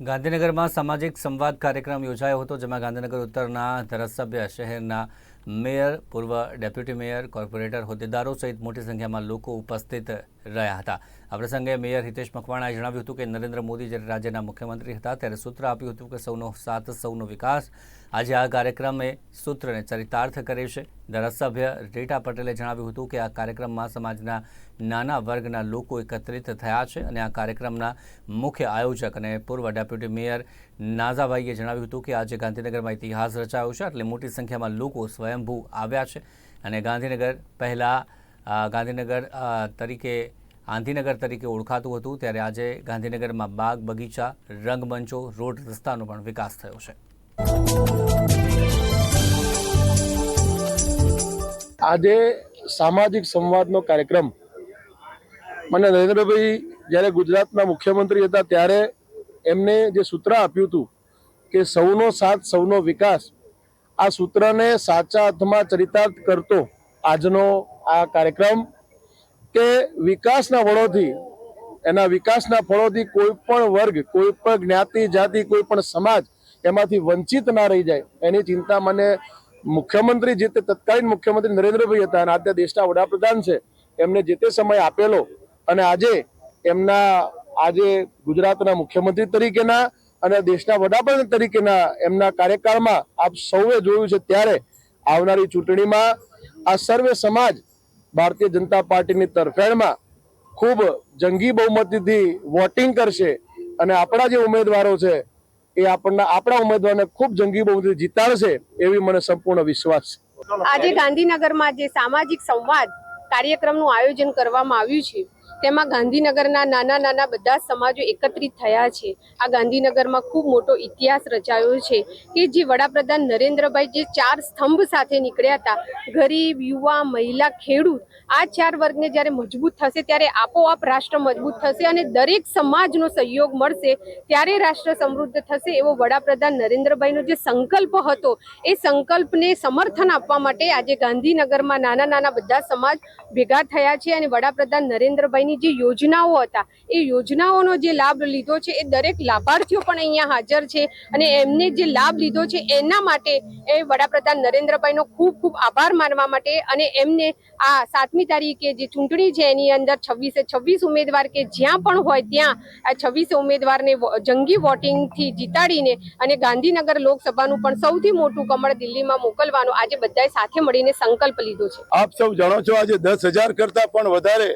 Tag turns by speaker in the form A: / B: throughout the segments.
A: ગાંધીનગરમાં સામાજિક સંવાદ કાર્યક્રમ યોજાયો હતો, જેમાં ગાંધીનગર ઉત્તરના ધારાસભ્ય, શહેરના મેયર, પૂર્વ ડેપ્યુટી મેયર, કોર્પોરેટર, હોદ્દેદારો સહિત મોટી સંખ્યામાં લોકો ઉપસ્થિત રહ્યા હતા. આ પ્રસંગે મેયર હિતેશ મકવાણાએ જણાવ્યું હતું કે નરેન્દ્ર મોદી જ્યારે રાજ્યના મુખ્યમંત્રી હતા ત્યારે સૂત્ર આપ્યું હતું કે સૌનો સાથ, સૌનો વિકાસ. આજે આ કાર્યક્રમે સૂત્રને ચરિતાર્થ કરે છે. ધારાસભ્ય રીટા પટેલે જણાવ્યું હતું કે આ કાર્યક્રમમાં સમાજના નાના વર્ગના લોકો એકત્રિત થયા છે અને આ કાર્યક્રમના મુખ્ય આયોજક અને પૂર્વ ડેપ્યુટી મેયર નાઝાભાઈએ જણાવ્યું હતું કે આજે ગાંધીનગરમાં ઇતિહાસ રચાયો છે. એટલે મોટી સંખ્યામાં લોકો સ્વયંભૂ આવ્યા છે અને ગાંધીનગર પહેલાં ગાંધીનગર તરીકે આંધીનગર તરીકે ઓળખાતું હતું, ત્યારે આજે ગાંધીનગરમાં બાગ બગીચા, રંગમંચો, રોડ રસ્તાનો પણ વિકાસ થયો છે.
B: આજે સામાજિક સંવાદનો કાર્યક્રમ. મને નરેન્દ્રભાઈ જ્યારે ગુજરાતના મુખ્યમંત્રી હતા, ત્યારે એમને જે સૂત્ર આપ્યું હતું કે સૌનો સાથ, સૌનો વિકાસ, આ સૂત્રને સાચા અર્થમાં ચરિતાર્થ કરતો આજનો આ કાર્યક્રમ કે વિકાસના વળોથી એના વિકાસના ફળોથી કોઈ પણ વર્ગ, કોઈ પણ જ્ઞાતિ, જાતિ, કોઈ પણ સમાજ એમાંથી વંચિત ના રહી જાય. એની ચિંતા મને મુખ્યમંત્રી જે તે તત્કાલીન મુખ્યમંત્રી નરેન્દ્રભાઈ હતા અને આજે દેશના વડાપ્રધાન છે, એમને જે તે સમય આપેલો અને આજે એમના, આજે ગુજરાતના મુખ્યમંત્રી તરીકેના અને દેશના વડાપ્રધાન તરીકેના એમના કાર્યકાળમાં આપ સૌએ જોયું છે ત્યારે આવનારી ચૂંટણીમાં આ સર્વે સમાજ ભારતીય જનતા પાર્ટીની તરફેણમાં ખૂબ જંગી બહુમતીથી વોટિંગ કરશે. અને આપણા જે ઉમેદવારો છે, એ આપણના, આપણા ઉમેદવારને ખૂબ જંગી બહુમતી જીતાડશે એવી મને સંપૂર્ણ વિશ્વાસ છે.
C: આજે ગાંધીનગરમાં જે સામાજિક સંવાદ કાર્યક્રમનું આયોજન કરવામાં આવ્યું છે તેમાં ગાંધીનગરના નાના નાના બધા સમાજો એકત્રિત થયા છે. આ ગાંધીનગરમાં ખૂબ મોટો ઇતિહાસ રચાયો છે કે જે વડાપ્રધાન નરેન્દ્રભાઈ જે ચાર સ્તંભ સાથે નીકળ્યા હતા, ગરીબ, યુવા, મહિલા, ખેડૂત, આ ચાર વર્ગને જ્યારે મજબૂત થશે ત્યારે આપોઆપ રાષ્ટ્ર મજબૂત થશે અને દરેક સમાજનો સહયોગ મળશે ત્યારે રાષ્ટ્ર સમૃદ્ધ થશે એવો વડાપ્રધાન નરેન્દ્રભાઈનો જે સંકલ્પ હતો, એ સંકલ્પને સમર્થન આપવા માટે આજે ગાંધીનગરમાં નાના નાના બધા સમાજ ભેગા થયા છે અને વડાપ્રધાન નરેન્દ્રભાઈની જે યોજનાઓ હતા, એ યોજનાઓનો જે લાભ લીધો છે, એ દરેક લાભાર્થીઓ પણ અહીંયા હાજર છે અને એમને જે લાભ લીધો છે, એના માટે એ વડાપ્રધાન નરેન્દ્રભાઈનો ખૂબ ખૂબ આભાર માનવા માટે અને એમને આ સાતમી તારીખે જે ચૂંટણી છે, એની અંદર છવ્વીસે છવ્વીસ ઉમેદવાર કે જ્યાં પણ હોય ત્યાં આ છવ્વીસે ઉમેદવારને જંગી વોટિંગથી જીતાડીને અને ગાંધીનગર લોકસભાનું પણ સૌથી મોટું કમળ દિલ્હીમાં મોકલવાનો આજે બધાએ સાથે મળીને સંકલ્પ લીધો છે.
D: આપ સૌ જાણો છો, આજે દસ હજાર કરતા પણ વધારે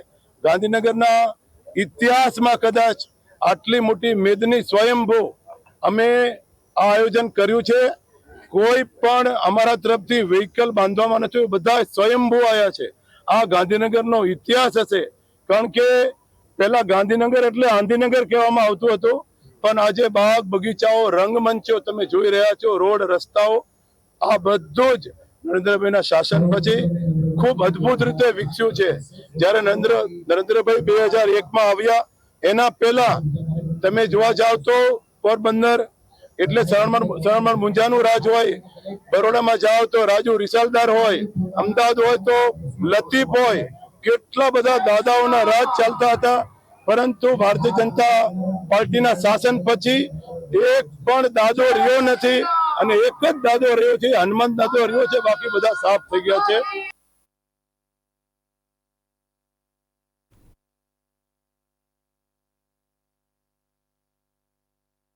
D: ગાંધીનગરના ઇતિહાસમાં કદાચ આટલી મોટી મેદની સ્વયંભૂ અમે આ આયોજન કર્યું છે. કોઈ પણ અમારા તરફથી વ્હીકલ બાંધવામાં નથી બધા સ્વયંભૂ આવ્યા છે. આ ગાંધીનગરનો ઇતિહાસ હશે. કારણ કે પહેલા ગાંધીનગર એટલે આંધીનગર કહેવામાં આવતું હતું. પણ આજે બાગ બગીચાઓ, રંગમંચો તમે જોઈ રહ્યા છો, રોડ રસ્તાઓ, આ બધું જ નરેન્દ્રભાઈના શાસન પછી ખૂબ અદ્ભુત રીતે વિકસ્યું છે. જ્યારે નરેન્દ્ર, નરેન્દ્રભાઈ બે હજાર એકમાં આવ્યા, એના પહેલા તમે જોવા જાવ તો પોરબંદર એટલે શરણમણ શરણમણ મુંજાનું રાજ હોય, બરોડામાં જાઓ તો રાજુ રિસાલદાર હોય, અમદાવાદ હોય તો લતીફ હોય, કેટલા બધા દાદાઓના રાજ ચાલતા હતા. પરંતુ ભારતીય જનતા પાર્ટીના શાસન પછી એક પણ દાદો રહ્યો નથી અને એક જ દાદો રહ્યો છે હનુમાન દાદો રહ્યો છે, બાકી બધા સાફ થઈ ગયા છે.